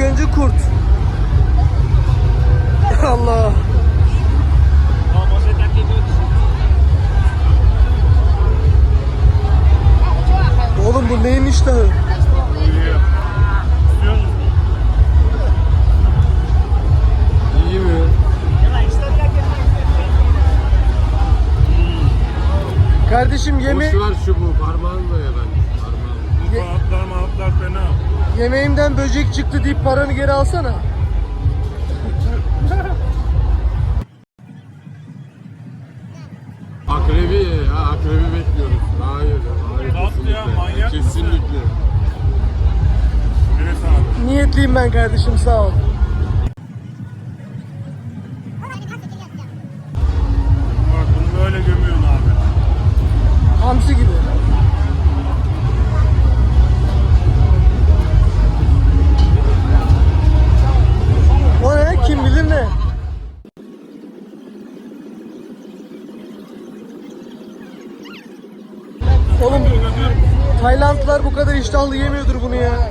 İlk önce kurt. Allah. Oğlum bu neyin iştahı? İyi mi? Kardeşim yeme Boş ver şu bu parmağınla ya ben. Parmağınla. Bu kanatlar manatlar fena. Yemeğimden böcek çıktı deyip paranı geri alsana. Akrebi ya. Akrebi bekliyoruz. Hayır. Hayır. Tatlı kesinlikle. ya, manyak mısın? Kesinlikle. Niyetliyim ben kardeşim sağ ol. Bak bunu böyle gömüyorsun Oğlum Taylandlılar bu kadar iştahlı yemiyordur bunu ya.